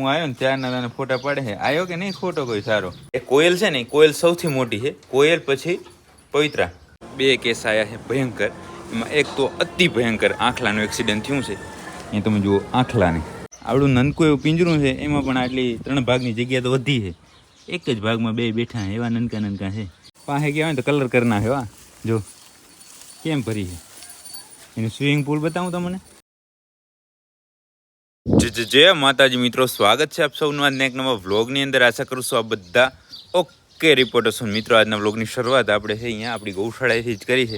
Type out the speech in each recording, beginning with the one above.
હું આવ્યો ને ત્યારના તને ફોટા પાડે છે. આવ્યો કે નહીં ફોટો કોઈ સારો? એ કોયલ છે ને કોયલ સૌથી મોટી છે. કોયલ પછી પવિત્રા. બે કેસ આવ્યા છે ભયંકર. એમાં એક તો અતિ ભયંકર આંખલાનું એક્સિડન્ટ થયું છે. એ તમે જુઓ આંખલાને. આવડું નનકું એવું પિંજરું છે, એમાં પણ આટલી ત્રણ ભાગની જગ્યા તો વધી છે. એક જ ભાગમાં બે બેઠા એવા નનકા નનકા છે. પાસે ગયા હોય તો કલર કરી નાખ્યો આ જો, કેમ ભરી છે? એનું સ્વિમિંગ પુલ બતાવું તમને? જય જય માતાજી મિત્રો, સ્વાગત છે આપ સૌનું આજના એક નવા વ્લોગની અંદર. આશા કરું છું આ બધા ઓકે રિપોર્ટર છું. મિત્રો, આજના વ્લોગની શરૂઆત આપણે છે અહીંયા આપણી ગૌશાળાથી જ કરી છે.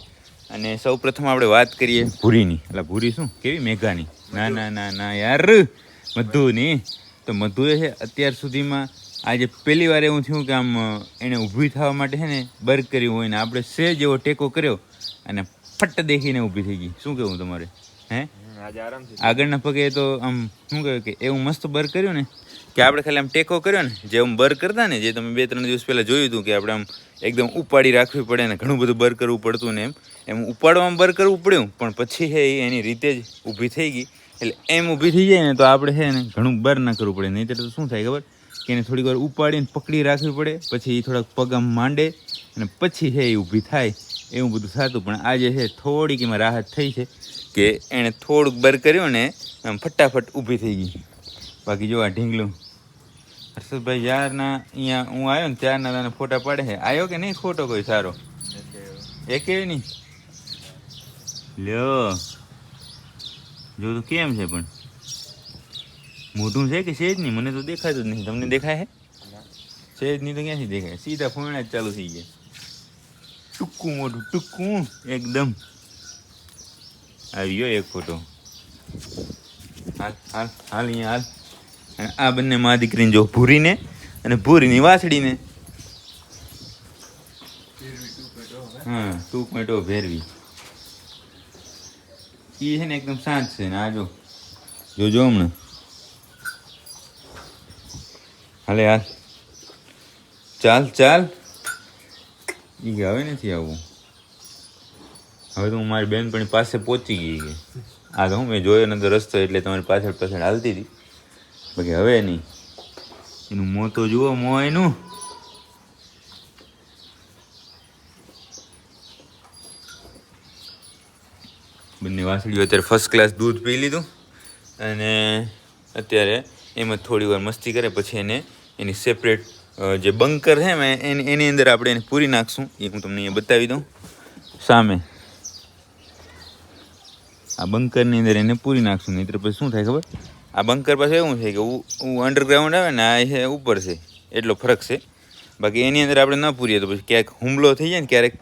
અને સૌ પ્રથમ આપણે વાત કરીએ ભૂરીની. એટલે ભૂરી શું? કેવી? મેઘાની. ના ના ના ના યાર. મધુની. તો મધુએ છે અત્યાર સુધીમાં આજે પહેલી વાર એવું થયું કે આમ એણે ઊભી થવા માટે છે ને બર્ગ કર્યું હોય ને આપણે સે જેવો ટેકો કર્યો અને ફટ દેખીને ઊભી થઈ ગઈ. શું કહેવું તમારે? હે? આગળના પગે તો આમ, શું કહ્યું કે, એવું મસ્ત બર કર્યું ને, કે આપણે ખાલી આમ ટેકો કર્યો ને, જે આમ બર કરતા ને, જે તમે બે ત્રણ દિવસ પહેલાં જોયું હતું કે આપણે આમ એકદમ ઉપાડી રાખવી પડે ને, ઘણું બધું બર કરવું પડતું ને એમ. એમ ઉપાડવામાં બર કરવું પડ્યું, પણ પછી હે એની રીતે જ ઊભી થઈ ગઈ. એટલે એમ ઊભી થઈ જાય ને, તો આપણે છે ને ઘણું બર ના કરવું પડે. નહીં તો શું થાય ખબર? કે એને થોડીક વાર ઉપાડીને પકડી રાખવી પડે, પછી એ થોડાક પગ આમ માંડે, અને પછી છે એ ઊભી થાય. એવું બધું થતું. પણ આજે છે થોડીક એમાં રાહત થઈ છે કે એણે થોડુંક બર કર્યું ને આમ ફટાફટ ઊભી થઈ ગઈ. બાકી જો આ ઢીંગલું. હર્ષદભાઈ યારના અહીંયા હું આવ્યો ને ત્યારના તને ફોટા પાડે છે. આવ્યો કે નહીં ફોટો કોઈ સારો? એ કેવી નહીં. લ્યો. જો તો કેમ છે પણ? મોઢું છે કે સેજ નહીં મને તો દેખાતું જ નહીં. તમને દેખાય છે? સેજ નહીં તો ક્યાંથી દેખાય? સીધા ફોણા જ ચાલુ થઈ ગયા. ટૂંકું મોઢું ટૂંકું એકદમ આવી ગયો એક ફોટો હાલ હાલ હાલ અહીંયા હાલ આ બંને મા દીકરીને જો ભૂરીને અને ભૂરીની વાછડીને હા ટૂંક મેટો ભેરવી એ છે ને એકદમ શાંત છે ને આ જો જોજો હમણાં હાલે હાલ ચાલ ચાલ ઈ કે હવે નથી આવવું હવે તો હું મારી બેનપણી પાસે પહોંચી ગઈ કે આ તો હું મેં જોયો નતો રસ્તો એટલે તમારી પાછળ પાછળ હાલતી હતી. બાકી હવે નહીં. એનું મોં તો જુઓ, મોં એનું. બંને વાસળીઓ અત્યારે ફર્સ્ટ ક્લાસ દૂધ પી લીધું અને અત્યારે એમાં થોડી વાર મસ્તી કરે, પછી એને એની સેપરેટ જે બંકર છે મેં એની એની અંદર આપણે એને પૂરી નાખશું. એ હું તમને અહીંયા બતાવી દઉં. સામે. આ બંકરની અંદર એને પૂરી નાખશું. નહીં પછી શું થાય ખબર? આ બંકર પાસે એવું છે કે અંડરગ્રાઉન્ડ આવે ને, આ છે, ઉપર છે. એટલો ફરક છે. બાકી એની અંદર આપણે ન પૂરીએ તો પછી ક્યાંક હુમલો થઈ જાય ને ક્યારેક,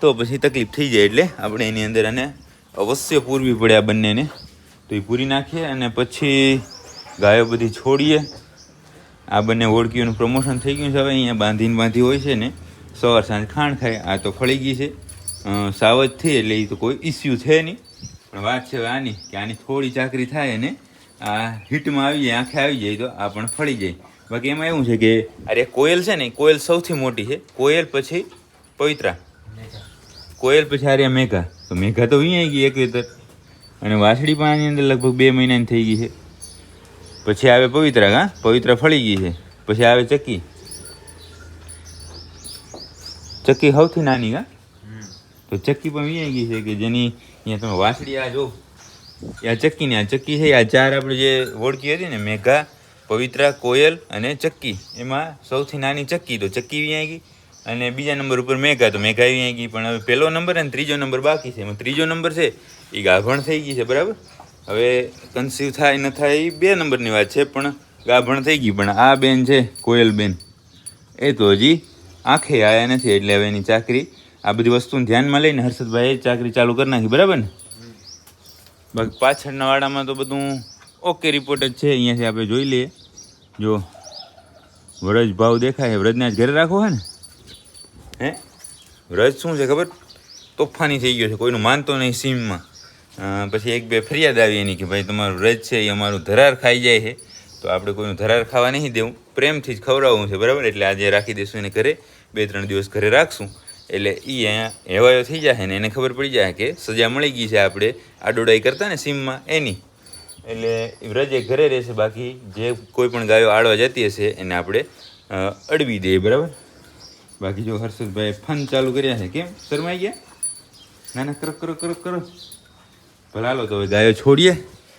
તો પછી તકલીફ થઈ જાય એટલે આપણે એની અંદર આને અવશ્ય પૂરવી પડે આ બંનેને. તો એ પૂરી નાખીએ અને પછી ગાયો બધી છોડીએ. આ બંને ઓળખીઓનું પ્રમોશન થઈ ગયું છે. હવે અહીંયા બાંધીને બાંધી હોય છે ને, સવાર સાંજ ખાણ ખાય. આ તો ફળી ગઈ છે. સાવજ થઈ એટલે એ તો કોઈ ઇસ્યુ છે નહીં. પણ વાત છે આની, કે આની થોડી ચાકરી થાય અને આ હિટમાં આવી જાય, આંખે આવી જાય તો આ પણ ફળી જાય. બાકી એમાં એવું છે કે અરે કોયલ છે ને કોયલ સૌથી મોટી છે. કોયલ પછી પવિત્રા. કોયલ પછી આર્યા મેઘા. તો મેઘા તો અહીં ગઈ એક અને વાસળી પણ આની અંદર લગભગ બે મહિનાની થઈ ગઈ છે. પછી આવે પવિત્રા, હા? પવિત્રા ફળી ગઈ છે. પછી આવે ચક્કી ચક્કી સૌથી નાની, હા? તો ચક્કી પણ વી ગઈ છે કે જેની અહીંયા તમે વાસળી આ જો. એ આ ચક્કીની આ ચક્કી છે. આ ચાર આપણે જે ઓળખી હતી ને, મેઘા, પવિત્રા, કોયલ અને ચક્કી એમાં સૌથી નાની ચક્કી તો ચક્કી વી ગઈ અને બીજા નંબર ઉપર મેઘા. તો મેઘા વી ગઈ. પણ હવે પહેલો નંબર અને ત્રીજો નંબર બાકી છે. એમાં ત્રીજો નંબર છે. એ ગાભણ થઈ ગઈ છે, બરાબર? હવે કન્સીવ થાય ન થાય એ બે નંબરની વાત છે, પણ ગાભણ થઈ ગઈ પણ આ બેન છે, કોયલ બેન. એ તો હજી આંખે આવ્યા નથી, એટલે હવે એની ચાકરી, આ બધી વસ્તુને ધ્યાનમાં લઈને હર્ષદભાઈએ ચાકરી ચાલુ કરી નાખી, બરાબર ને? બાકી પાછળના વાડામાં તો બધું ઓકે રિપોર્ટ જ છે, અહીંયાથી આપણે જોઈ લઈએ. જો, વ્રજ ભાવ દેખાય, વ્રજને જ ઘરે રાખવો હે ને? હે? વ્રજ શું છે ખબર? તોફાની થઈ ગયો છે, કોઈનું માનતો નહીં સીમમાં. પછી એક બે ફરિયાદ આવી એની કે ભાઈ તમારું વ્રજ છે, એ અમારું ધરાર ખાઈ જાય છે. તો આપણે કોઈનું ધરાર ખાવા નહીં દેવું. પ્રેમથી જ ખવડાવવું છે, બરાબર? એટલે આજે રાખી દઈશું એને ઘરે. બે ત્રણ દિવસ ઘરે રાખશું. એટલે એ અહીંયા હેવાયો થઈ જાય ને એને ખબર પડી જાય કે સજા મળી ગઈ છે આપણે આડોડાઈ કરતા ને સીમમાં એની. એટલે વ્રજ એ ઘરે રહેશે, બાકી જે કોઈ પણ ગાયો આડવા જતી હશે એને આપણે અડવી દઈએ, બરાબર? બાકી જો હર્ષદભાઈ ફન ચાલુ કર્યા છે, કેમ? શરમાઈ ગયા? ના ના, કરો કરો કરો કરો. ભલે હાલો તો હવે ગાયો છોડીએ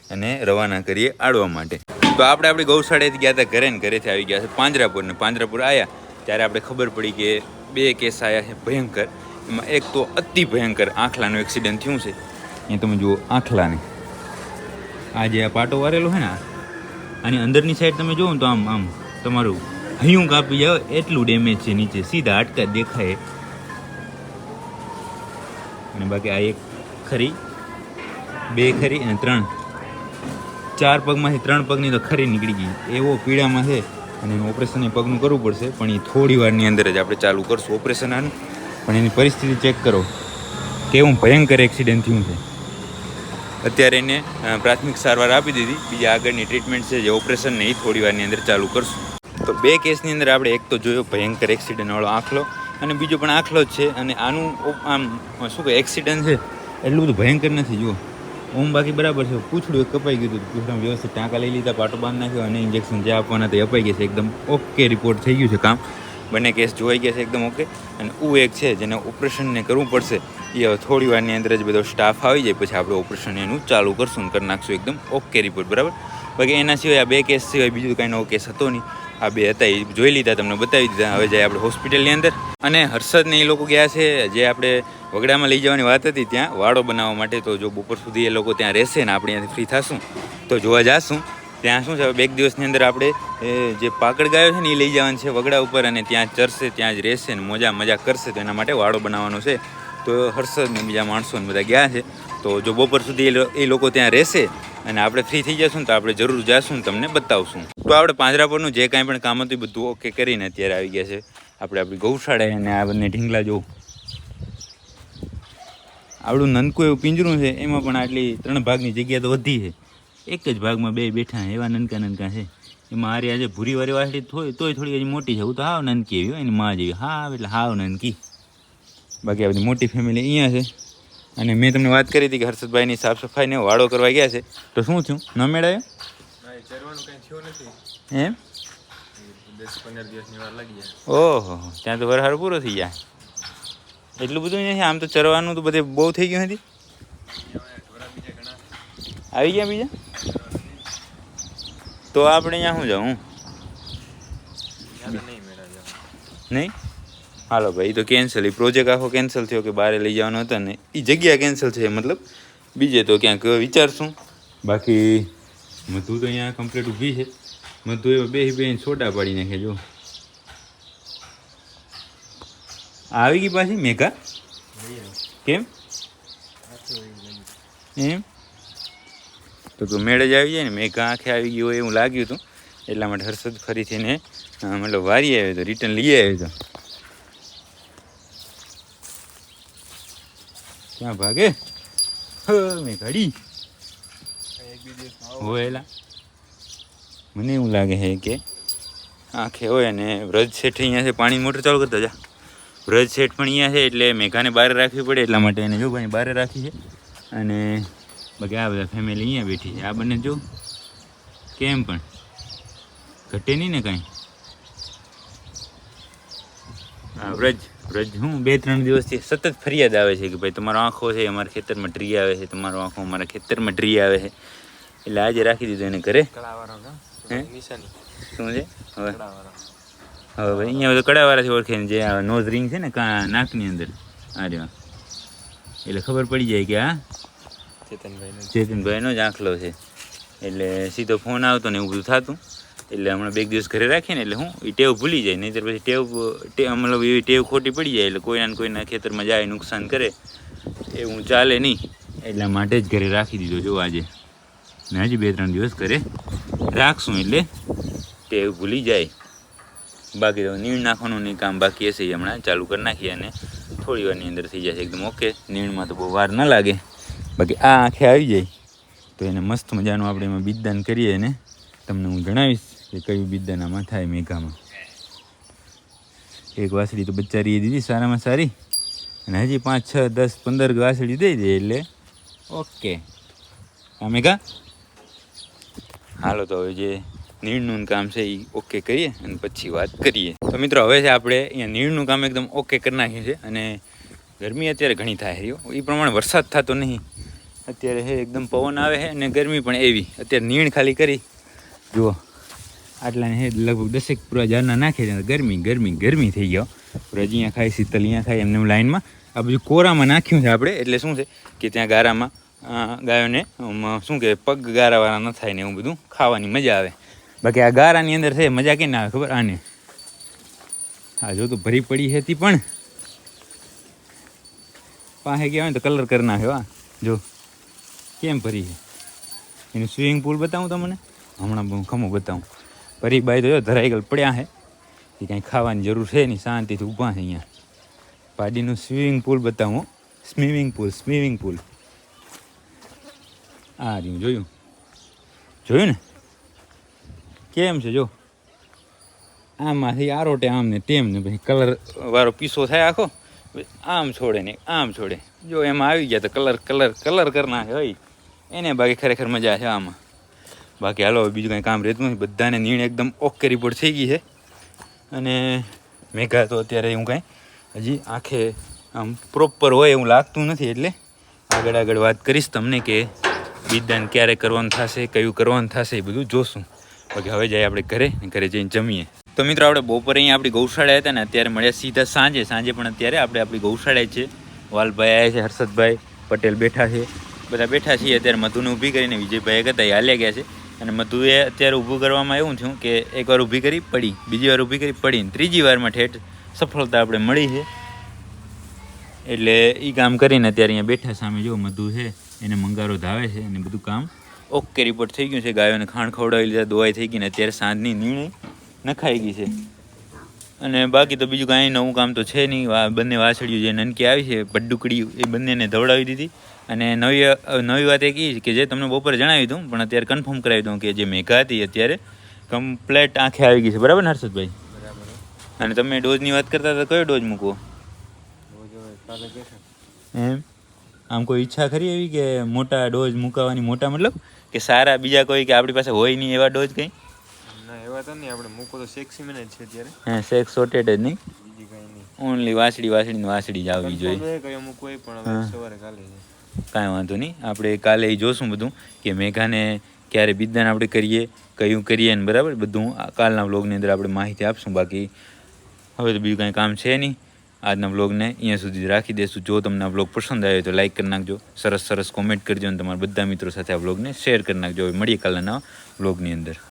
અને રવાના કરીએ આડવા માટે. તો આપણે આપણે ગૌશાળાએથી ગયા હતા, ઘરે ને ઘરેથી આવી ગયા છે પાંજરાપુર ને પાંજરાપુર આવ્યા ત્યારે આપણે ખબર પડી કે બે કેસ આવ્યા છે ભયંકર. એમાં એક તો અતિ ભયંકર આંખલાનું એક્સિડન્ટ થયું છે. એ તમે જુઓ આંખલાને. આ જે આ પાટો વારેલો છે ને આની અંદરની સાઈડ તમે જુઓ તો આમ આમ તમારું હૈયું કાપી જાવ એટલું ડેમેજ છે નીચે. સીધા હાડકા દેખાય. અને બાકી આ એક ખરી બે ખરી અને ત્રણ. ચાર પગમાંથી ત્રણ પગની તો ખરી નીકળી ગઈ. એવો પીડામાં છે અને એનું ઓપરેશન એ પગનું કરવું પડશે, પણ એ થોડી વારની અંદર જ આપણે ચાલુ કરશું ઓપરેશન આનું. પણ એની પરિસ્થિતિ ચેક કરો. કેવું ભયંકર એક્સિડન્ટ થયું છે. અત્યારે એને પ્રાથમિક સારવાર આપી દીધી. બીજા આગળની ટ્રીટમેન્ટ છે જે ઓપરેશન ને એ થોડી વારની અંદર ચાલુ કરશું. તો બે કેસની અંદર આપણે એક તો જોયો ભયંકર એક્સિડન્ટવાળો આંખલો અને બીજો પણ આંખલો જ છે. અને આનું, આમ, શું કહે એક્સિડન્ટ છે. એટલું બધું ભયંકર નથી, જુઓ. ઓમ બાકી બરાબર છે. પૂછડું કપાઈ ગયું હતું. પૂછડામાં વ્યવસ્થિત ટાંકા લઈ લીધા, પાટો બાંધ નાખ્યો અને ઇન્જેક્શન જે આપવાના તે અપાઈ ગયા છે. એકદમ ઓકે રિપોર્ટ થઈ ગયું છે કામ. બંને કેસ જોઈ ગયા છે એકદમ ઓકે અને ઉ એક છે જેને ઓપરેશનને કરવું પડશે. એ હવે થોડી વારની અંદર જ બધો સ્ટાફ આવી જાય. પછી આપણે ઓપરેશન એનું ચાલુ કરશું કરી નાખશું. એકદમ ઓકે રિપોર્ટ બરાબર? બાકી એના સિવાય આ બે કેસ સિવાય બીજું કાંઈ નવો કેસ હતો નહીં. આ બે હતા એ જોઈ લીધા, તમને બતાવી દીધા. હવે જાય આપણે હોસ્પિટલની અંદર. અને હર્ષદને એ લોકો ગયા છે, જે આપણે વગડામાં લઈ જવાની વાત હતી, ત્યાં વાડો બનાવવા માટે. તો જો બપોર સુધી એ લોકો ત્યાં રહેશે ને આપણે ત્યાંથી ફ્રી થશું. તો જોવા જશું. ત્યાં શું છે બે દિવસની અંદર આપણે જે પાકડ ગાયો છે ને એ લઈ જવાનું છે વગડા ઉપર અને ત્યાં ચરશે, ત્યાં જ રહેશે ને મજા મજા કરશે. તો એના માટે વાડો બનાવવાનો છે. તો હર્ષદ ને બીજા માણસો ને બધા ગયા છે. તો જો બપોર સુધી એ લોકો ત્યાં રહેશે અને આપણે ફ્રી થઈ જશું તો આપણે જરૂર જાશું તમને બતાવશું. તો આપણે પાંજરાપોરનું જે કાંઈ પણ કામ હતું એ બધું ઓકે કરીને અત્યારે આવી ગયા છે. આપણે આપણી ગૌશાળાએ અને આ બંને ઢીંગલા જોવું આપણું નનકું એવું પિંજરું છે, એમાં પણ આટલી ત્રણ ભાગની જગ્યા તો વધી છે. એક જ ભાગમાં બે બેઠા એવા નનકા નનકા છે. એમાં આરી આજે ભૂરી વારી વાસળી થોડી તોય થોડી હજી મોટી છે. હું તો હાવ નનકી એવી એની માં જેવી. હાવ એટલે હાવ નનકી બાકી આ બધી મોટી ફેમિલી અહીંયા છે. અને મેં તમને વાત કરી હતી કે હર્ષદભાઈની સાફ સફાઈને વાળો કરવા ગયા છે. તો શું થયું? ન મેળાયો? ચરવાનું કઈ થયું નથી. એમ? ઓહો ત્યાં તો વરહાર પૂરો થઈ જાય એટલું બધું નથી આમ તો ચરવાનું તો બધે બહુ થઈ ગયું હતી આવી ગયા બીજા? તો આપણે અહીંયા શું જાઉં નહીં? હાલો ભાઈ ઈ તો કેન્સલ એ પ્રોજેક્ટ આખો કેન્સલ થયો કે બહાર લઈ જવાનો હતો ને એ જગ્યા કેન્સલ છે મતલબ બીજે તો ક્યાંક વિચારશું. બાકી મધુ તો અહીંયા કમ્પ્લીટ ઊભી છે. મધુ એવા બે બે છોટા પાડી નાખે જો. આવી ગઈ પાછી મેઘા? કેમ? એમ? તો તો મેળ જ આવી જાય ને મેઘા આંખે આવી ગઈ હોય એવું લાગ્યું હતું એટલા માટે હર્ષદ ફરીથી એને અ, મતલબ વારી આવ્યો હતો રિટર્ન લઈ આવ્યો હતો ક્યાં ભાગે? મેં ઘડી. હોયેલા. મને એવું લાગે છે કે આંખે હોય અને વ્રજ શેઠ અહીંયા છે, પાણી મોટર ચાલુ કરતા જા. વ્રજ શેઠ પણ અહીંયા છે એટલે મેઘાને બહાર રાખવી પડે, એટલા માટે એને જો ભાઈ બહાર રાખી છે. અને બાકી આ બધા ફેમિલી અહીંયા બેઠી છે. આ બંને જો કેમ પણ? ઘટે નહીં ને કાંઈ? હા વ્રજ. હું બે ત્રણ દિવસથી સતત ફરિયાદ આવે છે કે ભાઈ તમારો આંખો છે અમારા ખેતરમાં ટ્રી આવે છે તમારો આંખો અમારા ખેતરમાં ટ્રી આવે છે. એટલે આજે રાખી દીધું એને ઘરે. શું છે? હવે? હવે ભાઈ અહીંયા બધું કડાવાળાથી ઓળખે જે નોઝ રિંગ છે ને કા નાકની અંદર. આ રહ્યો એટલે ખબર પડી જાય કે આ ચેતનભાઈ ચેતનભાઈનો જ આંખલો છે. એટલે સીધો ફોન આવતો ને એવું બધું થતું. એટલે હમણાં બે દિવસ ઘરે રાખીએ ને એટલે હું એ ટેવ ભૂલી જાય. નહીંતર પછી ટેવ મતલબ એવી ટેવ ખોટી પડી જાય એટલે કોઈના કોઈના ખેતરમાં જાય નુકસાન કરે. એ હું ચાલે નહીં. એટલા માટે જ ઘરે રાખી દીધો જો આજે. ને હજી બે ત્રણ દિવસ ઘરે રાખશું એટલે ટેવ ભૂલી જાય. બાકી તો નીણ નાખવાનું નહીં કામ બાકી હશે હમણાં ચાલુ કરી નાખીએ અને થોડી વારની અંદર થઈ જશે એકદમ ઓકે. નીણમાં તો બહુ વાર ન લાગે. બાકી આ આંખે આવી જાય. તો એને મસ્ત મજાનું આપણે એમાં બીજદાન કરીએ અને તમને હું જણાવીશ કે કયું બીજદાન થાય મેઘામાં? એક વાસળી તો બચારી દીધી, સારામાં સારી. અને હજી પાંચ, છ, દસ, પંદર વાસળી દઈ દે એટલે ઓકે. હા, મેઘા? હાલો, તો હવે જે નીણનું કામ છે એ ઓકે કરીએ અને પછી વાત કરીએ. તો મિત્રો, હવે છે આપણે અહીંયા નીણનું કામ એકદમ ઓકે કરી નાખ્યું છે અને ગરમી અત્યારે ઘણી થાય રહ્યો. એ પ્રમાણે વરસાદ થતો નહીં. અત્યારે હે, એકદમ પવન આવે છે અને ગરમી પણ એવી. અત્યારે નીણ ખાલી કરી. જુઓ. આટલા હે, લગભગ દસેક પૂરા જારના નાખે છે, ગરમી ગરમી ગરમી થઈ ગયો. પૂરા અહીંયા ખાય શીતલ અહીંયા ખાય એમને લાઈનમાં. આ બધું કોરામાં નાખ્યું છે આપણે, એટલે શું છે કે ત્યાં ગારામાં ગાયોને શું કે પગ ગારાવાળા ન થાય ને એવું બધું ખાવાની મજા આવે. બાકી આ ગારાની અંદર છે, મજા કેમ ના આવે ખબર? આને. હા જો તો ભરી પડી હતી પણ. પાસે ગયા હોય તો કલર કરી નાખ્યો હા જો. કેમ ભરી છે? એનું સ્વિમિંગ પુલ બતાવું તમને? હમણાં હું ખમું બતાવું. ભરી બાઈ તો જો ધરાઈ ગયેલ પડ્યા છે એ કાંઈ ખાવાની જરૂર છે નહીં, શાંતિથી ઊભા છે અહીંયા. પાડીનું સ્વિમિંગ પુલ બતાવું સ્વિમિંગ પુલ સ્વિમિંગ પુલ આ રહ્યું, જોયું? જોયું ને? કેમ છે, જો? આમાંથી આરોટે આમ ને તેમ ને પછી કલર વાળો પીસો થાય આખો. આમ છોડે ને આમ છોડે. જો એમાં આવી ગયા તો કલર કલર કલર કરના હોય એને બાકી ખરેખર મજા છે આમાં. બાકી હાલો બીજું કાંઈ કામ રહેતું નથી. બધાને નીણ એકદમ ઓકે રિપોર્ટ થઈ ગઈ છે. અને મેઘા તો અત્યારે હું કાંઈ હજી આંખે આમ પ્રોપર હોય એવું લાગતું નથી એટલે આગળ આગળ વાત કરીશ તમને કે બીજદાન ક્યારે કરવાનું થશે, કયું કરવાનું થશે, એ બધું જોશું. બાકી હવે જાય આપણે ઘરે ઘરે જઈને જમીએ. તો મિત્રો, આપણે બપોરે અહીંયા આપણી ગૌશાળા હતા ને અત્યારે મળ્યા સીધા સાંજે. સાંજે પણ અત્યારે આપણે આપણી ગૌશાળાએ છે વાલભાઈ આવ્યા છે, હર્ષદભાઈ પટેલ બેઠા છે. બધા બેઠા છીએ. અત્યારે મધુને ઊભી કરીને વિજયભાઈ હતા, એ હાલ્યા ગયા છે. અને મધુએ અત્યારે ઊભું કરવામાં એવું થયું કે એકવાર ઊભી કરી પડી, બીજી વાર ઊભી કરી પડી ત્રીજી વારમાં ઠેઠ સફળતા આપણે મળી છે. એટલે એ કામ કરીને અત્યારે અહીંયા બેઠા સામે જો મધુ છે, એને મંગારો ધાવે છે અને બધું કામ ઓકે રિપોર્ટ થઈ ગયું છે. ગાયોને ખાણ ખવડાવી લીધા, દવાઈ થઈ ગઈ ને અત્યારે સાંજની નિર્ણય નખાઈ ગઈ છે. અને બાકી તો બીજું કાંઈ નવું કામ તો છે નહીં. બંને વાછડીઓ જે નનકી આવી છે પડુકડી એ બંનેને ધવડાવી દીધી. અને નવી નવી વાત એક એ કે જે તમને બપોરે જણાવી દઉં પણ અત્યારે કન્ફર્મ કરાવી દઉં કે જે મેઘા હતી અત્યારે કમ્પ્લેટ આંખે આવી ગઈ છે. બરાબર ને હર્ષદભાઈ? અને તમે ડોઝની વાત કરતા હતા કયો ડોઝ મૂકવો? એમ? આમ કોઈ ઈચ્છા ખરી એવી કે મોટા ડોઝ મુકાવાની મોટા મતલબ? કે સારા બીજા કોઈ કે આપણી પાસે હોય નહીં એવા ડોઝ કંઈ? ના એવા તો નહીં આપણે મૂકો તો સેક્સી જ છે અત્યારે. હા સેક્સ સોટેડ જ નહીં? બીજી કાંઈ નહીં. ઓનલી વાસડી વાસડી વાસડી જ આવવી જોઈએ. કયો મૂકવો પણ સવારે કાલે કાંઈ વાંધો નહીં. આપણે કાલે એ જોશું બધું કે મેઘાને ક્યારે બિદાન આપણે કરીએ, કયું કરીએ ને બરાબર? બધું કાલના વ્લોગની અંદર આપણે માહિતી આપશું. બાકી હવે તો બીજું કાંઈ કામ છે નહીં. આજના બ્લોગને અહીંયા સુધી રાખી દઈશું જો તમને આ બ્લોગ પસંદ આવ્યો તો લાઇક કરી નાખજો. સરસ સરસ કોમેન્ટ કરજો અને તમારા બધા મિત્રો સાથે આ વ્લોગને શેર કરી નાખજો. હવે મળીએ કાલના બ્લોગની અંદર.